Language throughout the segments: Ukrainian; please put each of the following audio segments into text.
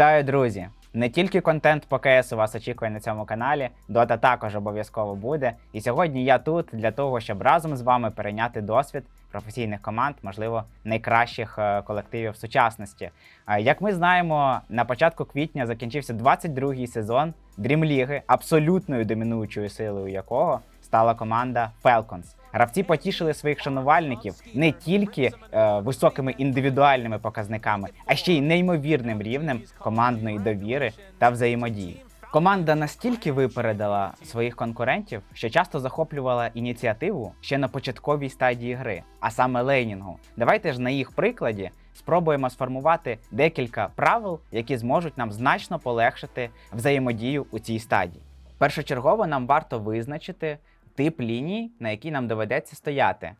Вітаю, друзі! Не тільки контент по КС вас очікує на цьому каналі, Дота також обов'язково буде. І сьогодні я тут для того, щоб разом з вами перейняти досвід професійних команд, можливо, найкращих е, колективів сучасності. Е, Як ми знаємо, на початку квітня закінчився 22-й сезон Дрімліги, абсолютною домінуючою силою якого стала команда Falcons. Гравці потішили своїх шанувальників не тільки е, високими індивідуальними показниками, а ще й неймовірним рівнем командної довіри та взаємодії. Команда настільки випередила своїх конкурентів, що часто захоплювала ініціативу ще на початковій стадії гри, а саме лейнінгу. Давайте ж на їх прикладі спробуємо сформувати декілька правил, які зможуть нам значно полегшити взаємодію у цій стадії. Першочергово нам варто визначити тип ліній, на якій нам доведеться стояти.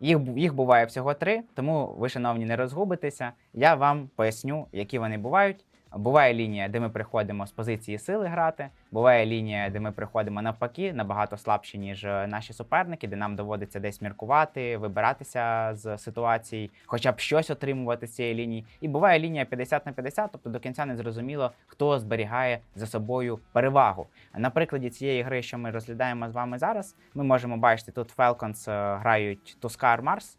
Їх, їх буває всього три, тому ви, шановні, не розгубитеся. Я вам поясню, які вони бувають. Буває лінія, де ми приходимо з позиції сили грати. Буває лінія, де ми приходимо навпаки, набагато слабші, ніж е, наші суперники, де нам доводиться десь міркувати, вибиратися з ситуацій, хоча б щось отримувати з цієї лінії. І буває лінія 50 на 50, тобто до кінця не зрозуміло, хто зберігає за собою перевагу. На прикладі цієї гри, що ми розглядаємо з вами зараз, ми можемо бачити, тут Falcons е, грають Тускар Марс.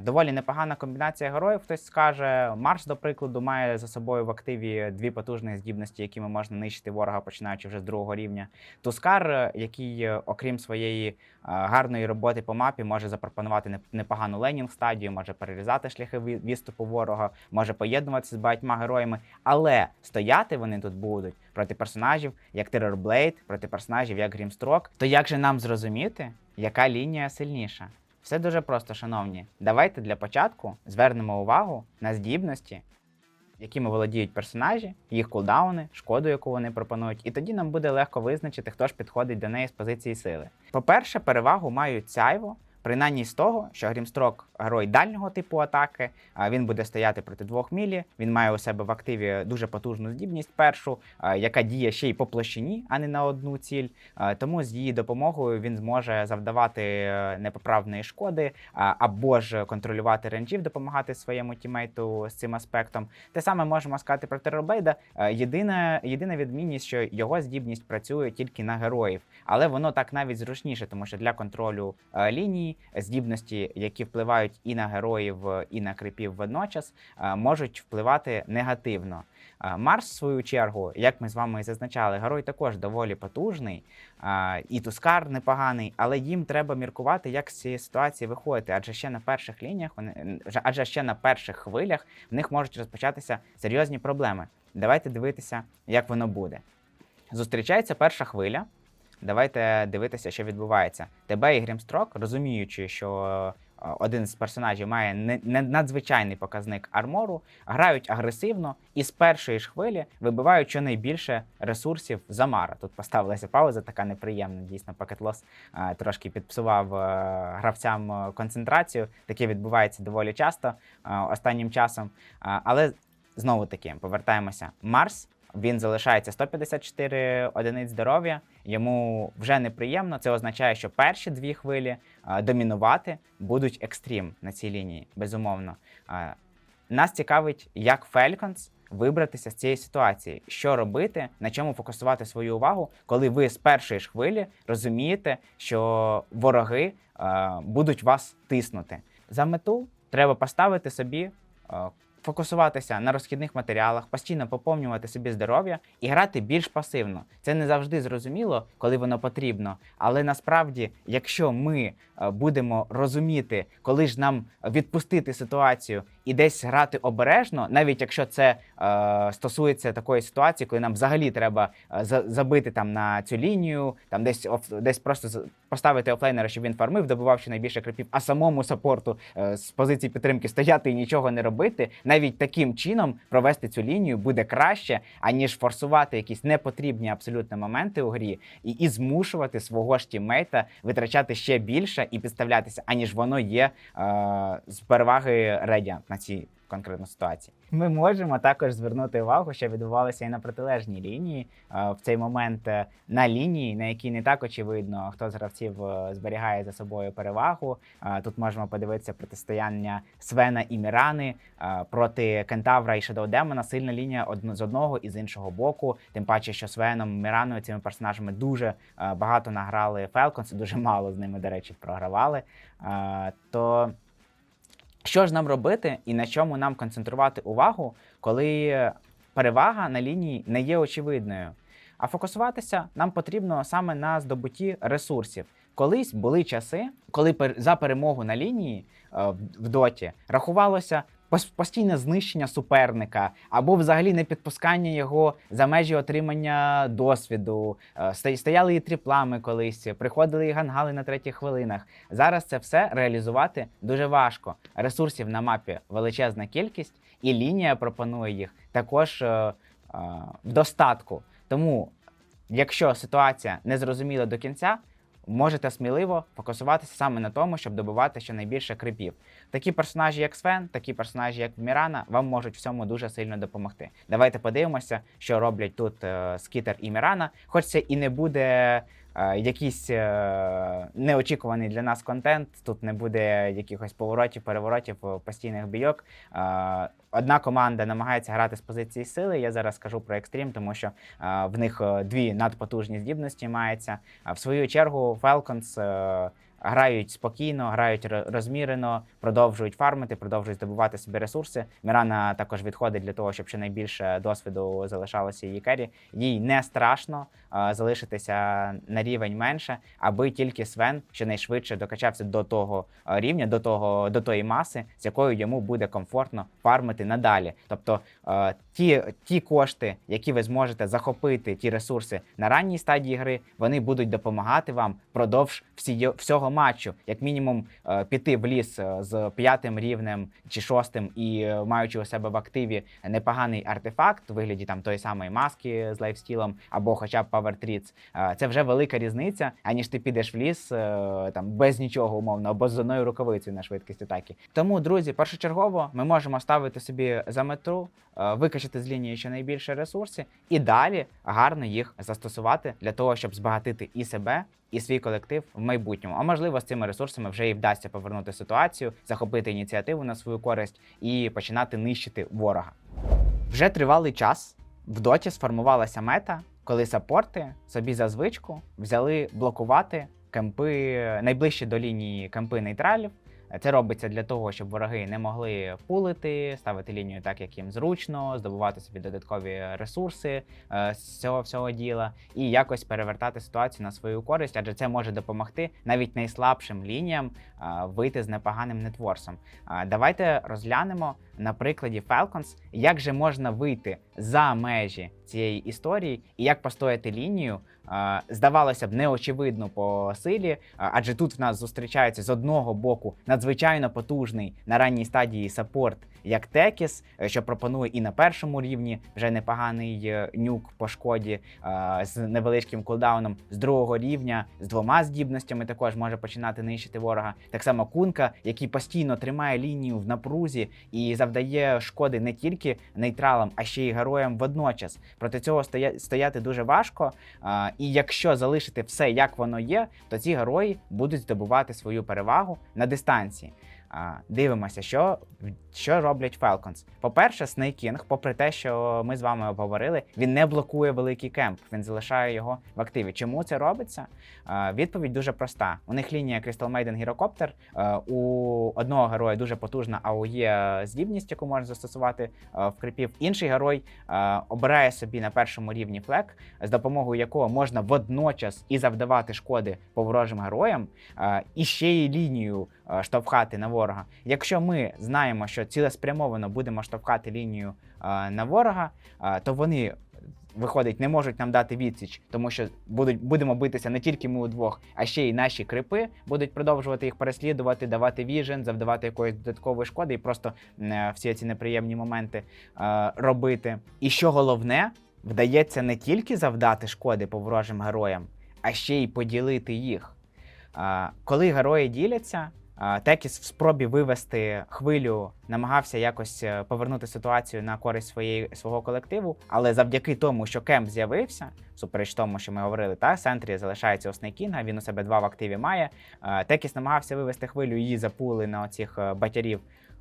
Доволі непогана комбінація героїв. Хтось скаже, Марс, до прикладу, має за собою в активі дві потужні здібності, якими можна нищити ворога, починаючи вже з другого рівня. Тускар, е, який, е, окрім своєї е, гарної роботи по мапі, може запропонувати непогану ленінг стадію, може перерізати шляхи ві- відступу ворога, може поєднуватися з багатьма героями. Але стояти вони тут будуть проти персонажів, як Terrorblade, проти персонажів, як Grimstroke. То як же нам зрозуміти, яка лінія сильніша? Все дуже просто, шановні. Давайте для початку звернемо увагу на здібності, якими володіють персонажі, їх кулдауни, шкоду, яку вони пропонують, і тоді нам буде легко визначити, хто ж підходить до неї з позиції сили. По-перше, перевагу мають Сяйво, принаймні з того, що Грімстрок герой дальнього типу атаки, він буде стояти проти двох мілі. Він має у себе в активі дуже потужну здібність першу, яка діє ще й по площині, а не на одну ціль. Тому з її допомогою він зможе завдавати е, непоправної шкоди або ж контролювати ренджів, допомагати своєму тімейту з цим аспектом. Те саме можемо сказати про Терробейда. Єдина, єдина відмінність, що його здібність працює тільки на героїв, але воно так навіть зручніше, тому що для контролю е, лінії здібності, які впливають і на героїв, е, і на крипів водночас, е, можуть впливати негативно. Е, Марс, в свою чергу, як ми з вами і зазначали, герой також доволі потужний, і Тускар непоганий, але їм треба міркувати, як з цієї ситуації виходити. Адже ще на перших лініях вони адже ще на перших хвилях в них можуть розпочатися серйозні проблеми. Давайте дивитися, як воно буде. Зустрічається перша хвиля. Давайте дивитися, що відбувається. Тебе і Грімстрок, розуміючи, що е, один з персонажів має надзвичайний показник армору, грають агресивно і з першої ж хвилі вибивають щонайбільше ресурсів за Мара. Тут поставилася пауза, така неприємна. Дійсно, пакетлос трошки підпсував е, гравцям е, концентрацію. Таке відбувається доволі часто останнім часом. Але знову таки повертаємося. Марс. Він залишається 154 одиниць здоров'я. Йому вже неприємно. Це означає, що перші дві хвилі домінувати будуть екстрім на цій лінії, безумовно. Нас цікавить, як Falcons вибратися з цієї ситуації, що робити, на чому фокусувати свою увагу, коли ви з першої ж хвилі розумієте, що вороги будуть вас тиснути. За мету треба поставити собі. Фокусуватися на розхідних матеріалах, постійно поповнювати собі здоров'я і грати більш пасивно. Це не завжди зрозуміло, коли воно потрібно. Але насправді, якщо ми е, будемо розуміти, коли ж нам відпустити ситуацію і десь грати обережно, навіть якщо це е, стосується такої ситуації, коли нам взагалі треба е, за- забити там на цю лінію, там десь оф, десь просто поставити офлейнера, щоб він фармив, добивав щонайбільше крипів, а самому саппорту е, з позиції підтримки стояти і нічого не робити. Навіть таким чином провести цю лінію буде краще, аніж форсувати якісь непотрібні абсолютно моменти у грі і, і змушувати свого ж тіммейта витрачати ще більше і підставлятися, аніж воно є е, з переваги Редя на цій конкретно ситуації. Ми можемо також звернути увагу, що відбувалося і на протилежній лінії. Е, В цей момент е, на лінії, на якій не так очевидно, хто з гравців е, зберігає за собою перевагу. Тут можемо подивитися протистояння Свена і Мірани проти Кентавра і Shadow Демона. Сильна лінія з одного і з іншого боку. Тим паче, що Свеном Міраною цими персонажами дуже багато награли і дуже мало з ними, до речі, програвали. То що ж нам робити і на чому нам концентрувати увагу, коли перевага на лінії не є очевидною? А фокусуватися нам потрібно саме на здобутті ресурсів. Колись були часи, коли за перемогу на лінії е, в- доті рахувалося постійне знищення суперника або взагалі не підпускання його за межі отримання досвіду. Е, Стояли і тріплами колись, приходили і гангали на третіх хвилинах. Зараз це все реалізувати дуже важко. Ресурсів на мапі величезна кількість, і лінія пропонує їх також е, е, в достатку. Тому, якщо ситуація не зрозуміла до кінця, можете сміливо фокусуватися саме на тому, щоб добивати щонайбільше крипів. Такі персонажі, як Свен, такі персонажі, як Мірана, вам можуть в цьому дуже сильно допомогти. Давайте подивимося, що роблять тут е, Скітер і Мірана. Хоч це і не буде якийсь е, неочікуваний для нас контент, тут не буде якихось поворотів, переворотів, е, постійних бійок. Е, Одна команда намагається грати з позиції сили. Я зараз скажу про екстрім, тому що е, в них е, дві надпотужні здібності мається. В свою чергу Falcons е, грають спокійно, грають розмірено, продовжують фармити, продовжують здобувати собі ресурси. Мірана також відходить для того, щоб щонайбільше досвіду залишалося її кері. Їй не страшно залишитися на рівень менше, аби тільки Свен щонайшвидше докачався до того рівня, до того до тої маси, з якою йому буде комфортно фармити надалі. Тобто ті, ті кошти, які ви зможете захопити, ті ресурси на ранній стадії гри, вони будуть допомагати вам впродовж всі, всього матчу, як мінімум е, піти в ліс е, з п'ятим рівнем чи шостим і е, маючи у себе в активі непоганий артефакт у вигляді там тої самої маски з лайфстілом або хоча б е, це вже велика різниця, аніж ти підеш в ліс там без нічого умовно, або з одною рукавицею на швидкість атаки. Тому, друзі, першочергово ми можемо ставити собі за мету е, викачати з лінії щонайбільше ресурси і далі гарно їх застосувати для того, щоб збагатити і себе. І свій колектив в майбутньому. А можливо, з цими ресурсами вже і вдасться повернути ситуацію, захопити ініціативу на свою користь і починати нищити ворога. Вже тривалий час в доті сформувалася мета, коли саппорти собі за звичку взяли блокувати кемпи найближчі до лінії кемпи нейтралів. Це робиться для того, щоб вороги не могли пулити, ставити лінію так, як їм зручно, здобувати собі додаткові ресурси е, з цього всього діла і якось перевертати ситуацію на свою користь, адже це може допомогти навіть найслабшим лініям е, вийти з непоганим нетворсом. Давайте розглянемо на прикладі Falcons, як же можна вийти за межі цієї історії і як постояти лінію. Здавалося б, неочевидно по силі, адже тут в нас зустрічається з одного боку надзвичайно потужний на ранній стадії саппорт, як Текіс, е, що пропонує і на першому рівні вже непоганий е, нюк по шкоді е, з невеличким кулдауном, з другого рівня, з двома здібностями також може починати нищити ворога. Так само кунка, який постійно тримає лінію в напрузі і завдає шкоди не тільки нейтралам, а ще й героям водночас. Проти цього стоя- стояти дуже важко. І якщо залишити все як воно є, то ці герої будуть здобувати свою перевагу на дистанції. Дивимося, що, що роблять Falcons. По-перше, King, попри те, що ми з вами обговорили, він не блокує великий кемп, він залишає його в активі. Чому це робиться? Відповідь дуже проста. У них лінія Crystal Maiden е, У одного героя дуже потужна АОЄ здібність, яку можна застосувати в крипів. Інший герой обирає собі на першому рівні флек, з допомогою якого можна водночас і завдавати шкоди по ворожим героям, і ще й лінію штовхати на ворога. Якщо ми знаємо, що цілеспрямовано будемо штовхати лінію е, на ворога, е, то вони. Виходить, не можуть нам дати відсіч, тому що будуть будемо битися не тільки ми удвох, а ще й наші крипи будуть продовжувати їх переслідувати, давати віжен, завдавати якоїсь додаткової шкоди і просто е, всі ці неприємні моменти е, робити. І що головне, вдається не тільки завдати шкоди по ворожим героям, а ще й поділити їх. Е, коли герої діляться, Текіс в спробі вивести хвилю намагався якось е, повернути ситуацію на користь своєї свого колективу, але завдяки тому, що Кемп з'явився, супереч тому, що ми говорили, та Сентрі залишається у він у себе два в активі має. Е, Текіс намагався вивести хвилю, її запули на оцих е, батярів.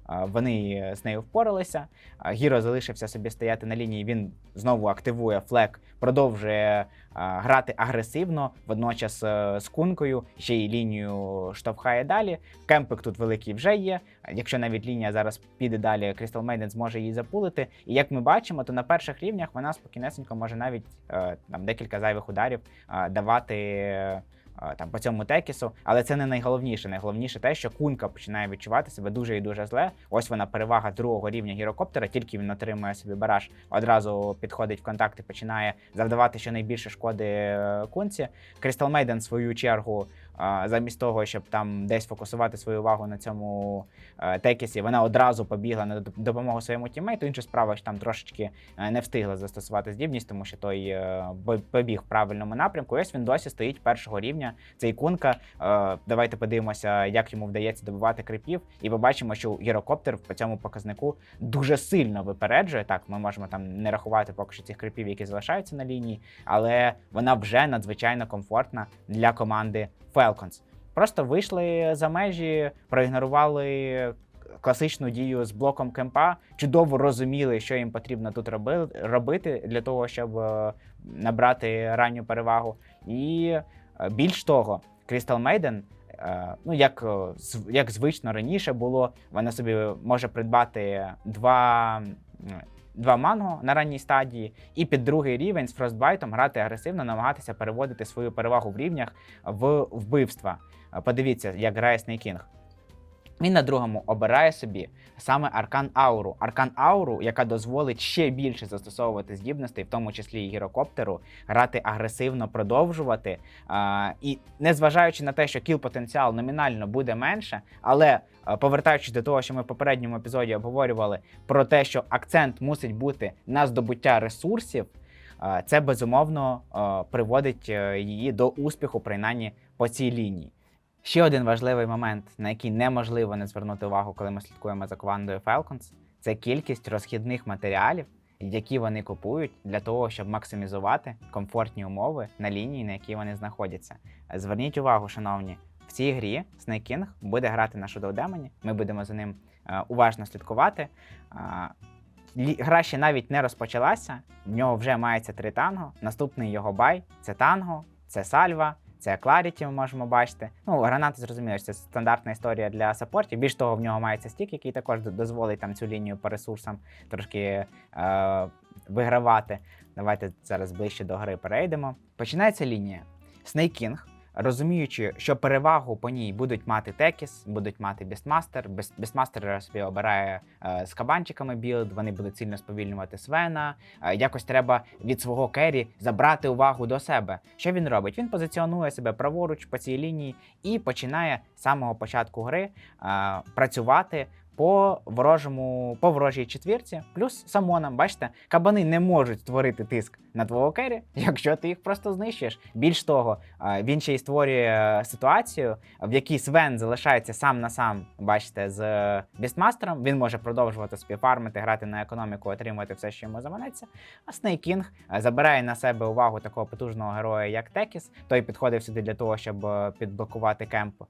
Е, Вони з нею впоралися. Е, Гіро залишився собі стояти на лінії. Він знову активує флек, продовжує е, грати агресивно, водночас е, з кункою, ще й лінію штовхає далі. Кемпик тут великий вже є. Якщо навіть лінія зараз піде далі, Crystal Maiden зможе її запулити. І як ми бачимо, то на перших рівнях вона спокійнесенько може навіть е, там декілька зайвих ударів е, давати. Там по цьому текісу, але це не найголовніше. Найголовніше те, що кунка починає відчувати себе дуже і дуже зле. Ось вона перевага другого рівня гірокоптера. Тільки він отримує собі бараж, одразу підходить в контакт і починає завдавати щонайбільше шкоди е, кунці. Кристал Мейден, в свою чергу, замість того, щоб там десь фокусувати свою увагу на цьому е, текісі, вона одразу побігла на допомогу своєму тімейту. Інша справа що там трошечки е, не встигла застосувати здібність, тому що той е, побіг в правильному напрямку. І ось він досі стоїть першого рівня. Цей кунка. Е, Давайте подивимося, як йому вдається добивати крипів, і побачимо, що гірокоптер по цьому показнику дуже сильно випереджує. Так, ми можемо там не рахувати поки що цих крипів, які залишаються на лінії, але вона вже надзвичайно комфортна для команди Falcons. Просто вийшли за межі, проігнорували класичну дію з блоком кемпа, чудово розуміли, що їм потрібно тут робити для того, щоб е, набрати ранню перевагу. І е, більш того, Crystal Maiden, е, ну як, як звично раніше було, вона собі може придбати два. Два манго на ранній стадії, і під другий рівень з фростбайтом грати агресивно, намагатися переводити свою перевагу в рівнях в вбивства. Подивіться, як грає Snake Він на другому обирає собі саме Аркан Ауру. Аркан Ауру, яка дозволить ще більше застосовувати здібностей, в тому числі і гірокоптеру, грати агресивно, продовжувати. А, і незважаючи на те, що кіл потенціал номінально буде менше, але повертаючись до того, що ми в попередньому епізоді обговорювали про те, що акцент мусить бути на здобуття ресурсів, а, це безумовно а, приводить е, її до успіху, принаймні по цій лінії. Ще один важливий момент, на який неможливо не звернути увагу, коли ми слідкуємо за командою Falcons, це кількість розхідних матеріалів, які вони купують для того, щоб максимізувати комфортні умови на лінії, на якій вони знаходяться. Зверніть увагу, шановні, в цій грі King буде грати на Demon, Ми будемо за ним е, уважно слідкувати. А, Гра ще навіть не розпочалася. В нього вже мається три танго. Наступний його бай це танго, це сальва. Це Clarity ми можемо бачити. Ну, гранати зрозуміло, це стандартна історія для саппортів. Більш того, в нього мається стік, який також дозволить там цю лінію по ресурсам трошки е, вигравати. Давайте зараз ближче до гри перейдемо. Починається лінія. King, розуміючи, що перевагу по ній будуть мати Текіс, будуть мати Бістмастер. Бістмастер собі обирає е, з кабанчиками білд, вони будуть сильно сповільнювати Свена. Е, якось треба від свого керрі забрати увагу до себе. Що він робить? Він позиціонує себе праворуч по цій лінії і починає з самого початку гри е, працювати. По ворожому, по ворожій четвірці, плюс самонам, бачите, кабани не можуть створити тиск на твого керрі, якщо ти їх просто знищуєш. Більш того, він ще й створює ситуацію, в якій Свен залишається сам на сам, бачите, з Бістмастером. Він може продовжувати собі фармити, грати на економіку, отримувати все, що йому заманеться. А е, забирає на себе увагу такого потужного героя, як Текіс. Той підходив сюди для того, щоб е, підблокувати кемп,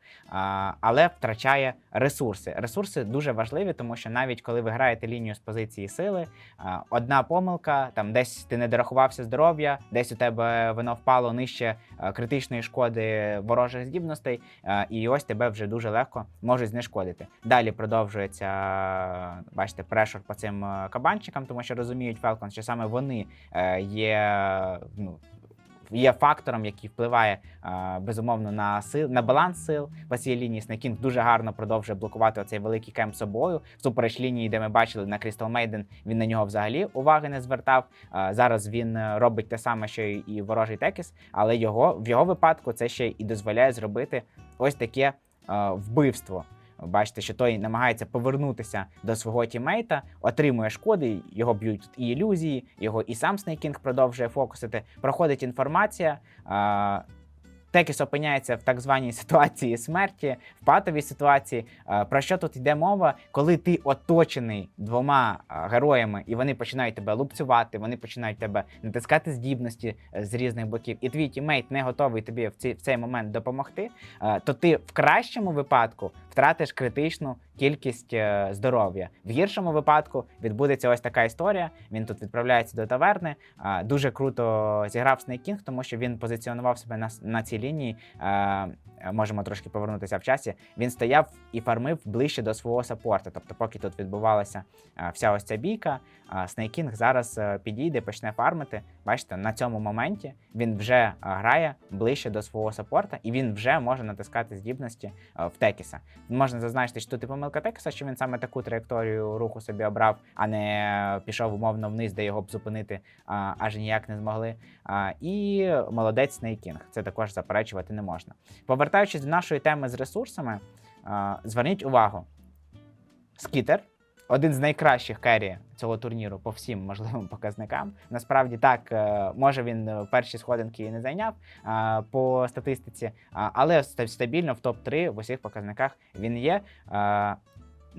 але втрачає ресурси. Ресурси дуже важливі, тому що навіть коли ви граєте лінію з позиції сили, одна помилка, там десь ти не дорахувався здоров'я, десь у тебе воно впало нижче критичної шкоди ворожих здібностей, і ось тебе вже дуже легко можуть знешкодити. Далі продовжується, бачите, прешор по цим е, кабанчикам, тому що розуміють Falcons, що саме вони е, є. Ну, Є фактором, який впливає безумовно на сил на баланс сил по цій лінії. Снекінг дуже гарно продовжує блокувати оцей великий кемп собою. Всупереч лінії, де ми бачили на Crystal Maiden, він на нього взагалі уваги не звертав. Зараз він е, робить те саме, що і- і ворожий Текіс, але його в його випадку це ще і дозволяє зробити ось таке е, вбивство. Бачите, що той намагається повернутися до свого тімейта, отримує шкоди, його б'ють тут і ілюзії, його і сам Снейкінг продовжує фокусити. Проходить інформація. А, Текіс опиняється в так званій ситуації смерті, в патовій ситуації. Про що тут йде мова? Коли ти оточений двома героями, і вони починають тебе лупцювати, вони починають тебе натискати здібності е, з різних боків, і твій тімейт не готовий тобі в цей, момент допомогти, е, то ти в кращому випадку втратиш критичну кількість е, здоров'я. В гіршому випадку відбудеться ось така історія. Він тут відправляється до таверни. Е, Дуже круто зіграв Снейкінг, тому що він позиціонував себе на, на цій лінії. Е, Можемо трошки повернутися в часі. Він стояв і фармив ближче до свого саппорта. Тобто, поки тут відбувалася е, вся ось ця бійка, King зараз е, підійде, почне фармити. Бачите, на цьому моменті він вже грає ближче до свого саппорта, і він вже може натискати здібності в Текіса. Можна зазначити, що тут і помилка Текіса, що він саме таку траєкторію руху собі обрав, а не пішов умовно вниз, де його б зупинити аж ніяк не змогли. І молодець King. Це також заперечувати не можна. Повертаючись до нашої теми з ресурсами, зверніть увагу: Скітер. Один з найкращих керрі цього турніру по всім можливим показникам. Насправді так, е, може він е, перші сходинки і не зайняв по статистиці, але стабільно в топ-3 в усіх показниках він є.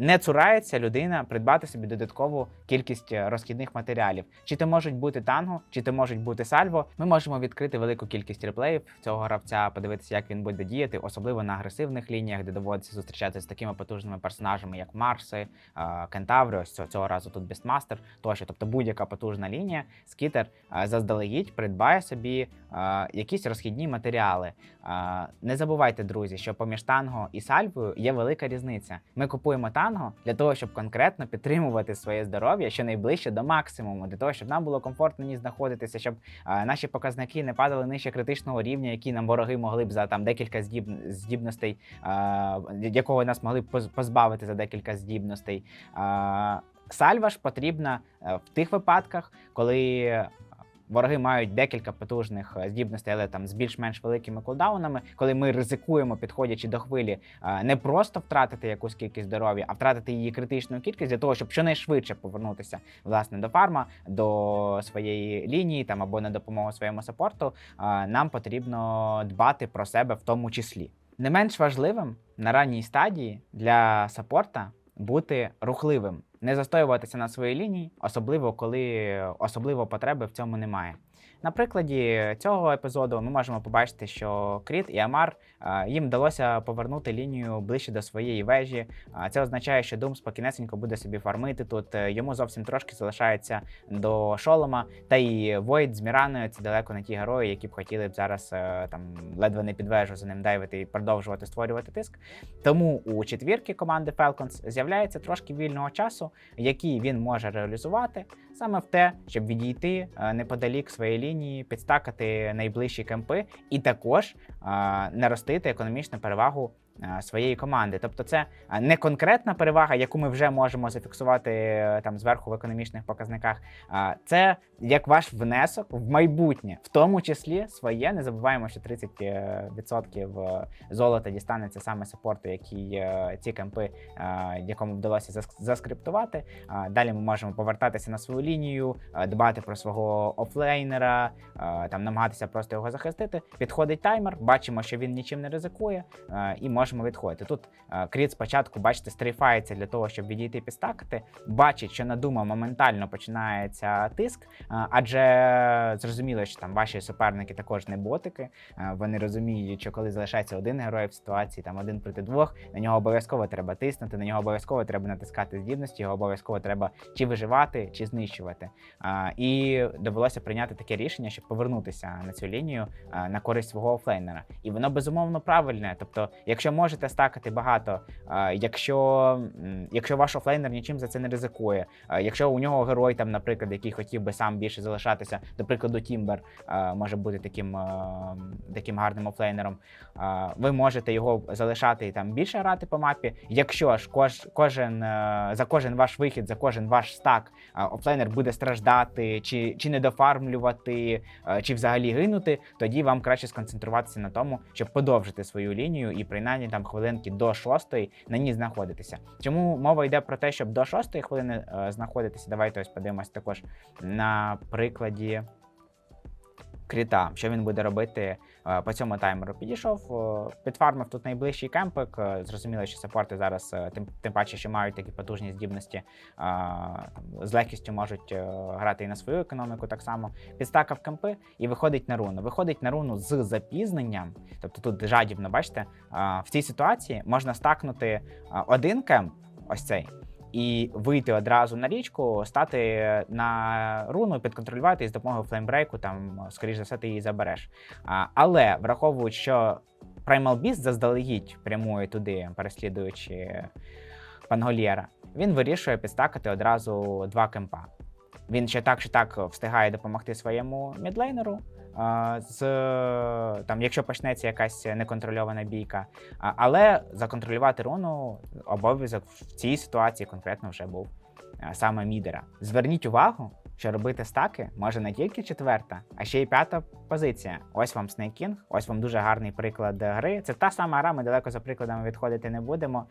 Не цурається людина придбати собі додаткову кількість е, розхідних матеріалів. Чи то можуть бути танго, чи то можуть бути сальво. Ми можемо відкрити велику кількість реплеїв цього гравця, подивитися, як він буде діяти, особливо на агресивних лініях, де доводиться зустрічатися з такими потужними персонажами, як Марси, е, Кентаври. Ось цього, разу тут Бістмастер, тощо. Тобто будь-яка потужна лінія, скітер е, заздалегідь придбає собі якісь розхідні матеріали. Не забувайте, друзі, що поміж танго і сальвою є велика різниця. Ми купуємо танго для того, щоб конкретно підтримувати своє здоров'я щонайближче до максимуму, для того, щоб нам було комфортно в ній знаходитися, щоб наші показники не падали нижче критичного рівня, які нам вороги могли б за там декілька здіб... здібностей, е, якого нас могли б поз- позбавити за декілька здібностей. Е, Сальва потрібна е, в тих випадках, коли вороги мають декілька потужних е, здібностей, але там з більш-менш великими кулдаунами, коли ми ризикуємо, підходячи до хвилі, е, не просто втратити якусь кількість здоров'я, а втратити її критичну кількість для того, щоб щонайшвидше повернутися власне до фарма, до своєї лінії там або на допомогу своєму саппорту, е, нам потрібно дбати про себе в тому числі. Не менш важливим на ранній стадії для саппорта бути рухливим, не застоюватися на своїй лінії, особливо коли особливо потреби в цьому немає. На прикладі цього епізоду ми можемо побачити, що Кріт і Амар їм вдалося повернути лінію ближче до своєї вежі. Це означає, що Дум спокійнесенько буде собі фармити тут. Е, Йому зовсім трошки залишається до шолома. Та й Войд з Міраною це далеко не ті герої, які б хотіли б зараз е, там ледве не під вежу за ним дайвити і продовжувати створювати тиск. Тому у четвірки команди Falcons з'являється трошки вільного часу, який він може реалізувати саме в те, щоб відійти е, неподалік своєї лінії, підстакати найближчі кемпи і також е, наростити економічну перевагу. Е, Своєї команди, тобто це е, не конкретна перевага, яку ми вже можемо зафіксувати е, там зверху в економічних показниках. а Це як ваш внесок в майбутнє, в тому числі своє. Не забуваємо, що 30% золота дістанеться саме саппорту, який е, ці кемпи, якому вдалося заск- заскриптувати. Далі ми можемо повертатися на свою лінію, дбати про свого офлейнера, там намагатися просто його захистити. Підходить таймер, бачимо, що він нічим не ризикує, і можемо відходити. Тут е, Кріт спочатку, бачите, стрейфається для того, щоб відійти підстакати. Бачить, що на дума моментально починається тиск, е, адже зрозуміло, що там ваші суперники також не ботики. Е, Вони розуміють, що коли залишається один герой в ситуації, там один проти двох, на нього обов'язково треба тиснути, на нього обов'язково треба натискати здібності, його обов'язково треба чи виживати, чи знищувати. І довелося прийняти таке рішення, щоб повернутися на цю лінію на користь свого офлейнера. І воно безумовно правильне. Тобто, якщо можете стакати багато, якщо, якщо ваш офлейнер нічим за це не ризикує, якщо у нього герой, там, наприклад, який хотів би сам більше залишатися, до прикладу, Тімбер може бути таким, таким гарним офлейнером. Ви можете його залишати і там більше грати по мапі. Якщо ж кож, кожен е, за кожен ваш вихід, за кожен ваш стак офлейнер буде страждати, чи, чи не дофармлювати, е, чи взагалі гинути, тоді вам краще сконцентруватися на тому, щоб подовжити свою лінію і принаймні там хвилинки до шостої на ній знаходитися. Чому мова йде про те, щоб до шостої хвилини е, знаходитися? Давайте ось подивимось також на прикладі Кріта, що він буде робити е, по цьому таймеру? Підійшов, е, підфармив тут найближчий кемпик. е, Зрозуміло, що саппорти зараз, тим, тим паче, що мають такі потужні здібності, з легкістю можуть грати і на свою економіку так само. Підстакав кемпи і виходить на руну. Виходить на руну з запізненням. Тобто тут жадібно, бачите, в цій ситуації можна стакнути один кемп, ось цей. І вийти одразу на річку, стати на руну, підконтролювати і з допомогою флеймбрейку, там, скоріш за все, ти її забереш. А, але враховуючи, що Primal Beast заздалегідь прямує туди, переслідуючи Пангольєра, він вирішує підстакати одразу два кемпа. Він ще так, чи так встигає допомогти своєму мідлейнеру. З там, якщо почнеться якась неконтрольована бійка, але законтролювати руну обов'язок в цій ситуації конкретно вже був е, саме мідера. Зверніть увагу, що робити стаки може не тільки четверта, а ще й п'ята позиція. Ось вам King, ось вам дуже гарний приклад гри. Це та сама гра, ми далеко за прикладами відходити не будемо.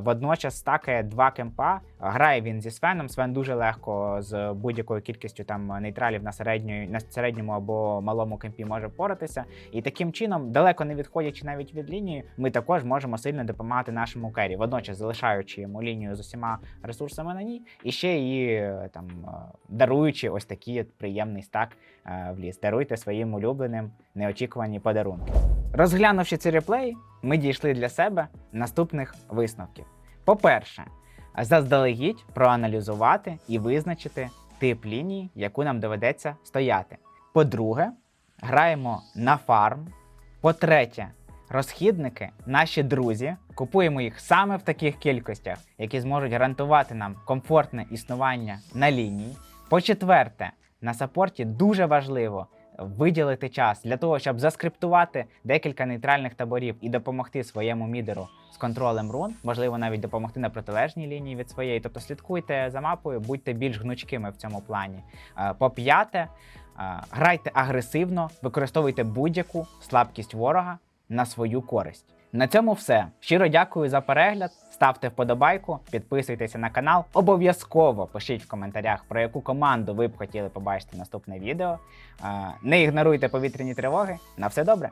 Водночас стакає два кемпа. Грає він зі Свеном. Свен дуже легко з будь-якою кількістю там нейтралів на середньої на середньому або малому кемпі може поратися. І таким чином, далеко не відходячи навіть від лінії, ми також можемо сильно допомагати нашому кері, водночас залишаючи йому лінію з усіма ресурсами на ній, і ще і е, там е, даруючи ось такий от приємний стак е, в ліс. Даруйте своїм улюбленим неочікувані подарунки. Розглянувши ці реплеї, ми дійшли для себе наступних висновків. По-перше, заздалегідь проаналізувати і визначити тип лінії, яку нам доведеться стояти. По-друге, граємо на фарм. По-третє, розхідники наші друзі. Купуємо їх саме в таких кількостях, які зможуть гарантувати нам комфортне існування на лінії. По-четверте, на саппорті дуже важливо виділити час для того, щоб заскриптувати декілька нейтральних таборів і допомогти своєму мідеру з контролем рун, можливо, навіть допомогти на протилежній лінії від своєї. Тобто слідкуйте за мапою, будьте більш гнучкими в цьому плані. Е, По-п'яте, е, грайте агресивно, використовуйте будь-яку слабкість ворога на свою користь. На цьому все. Щиро дякую за перегляд. Ставте вподобайку, підписуйтеся на канал. Обов'язково пишіть в коментарях, про яку команду ви б хотіли побачити наступне відео. Е, Не ігноруйте повітряні тривоги. На все добре.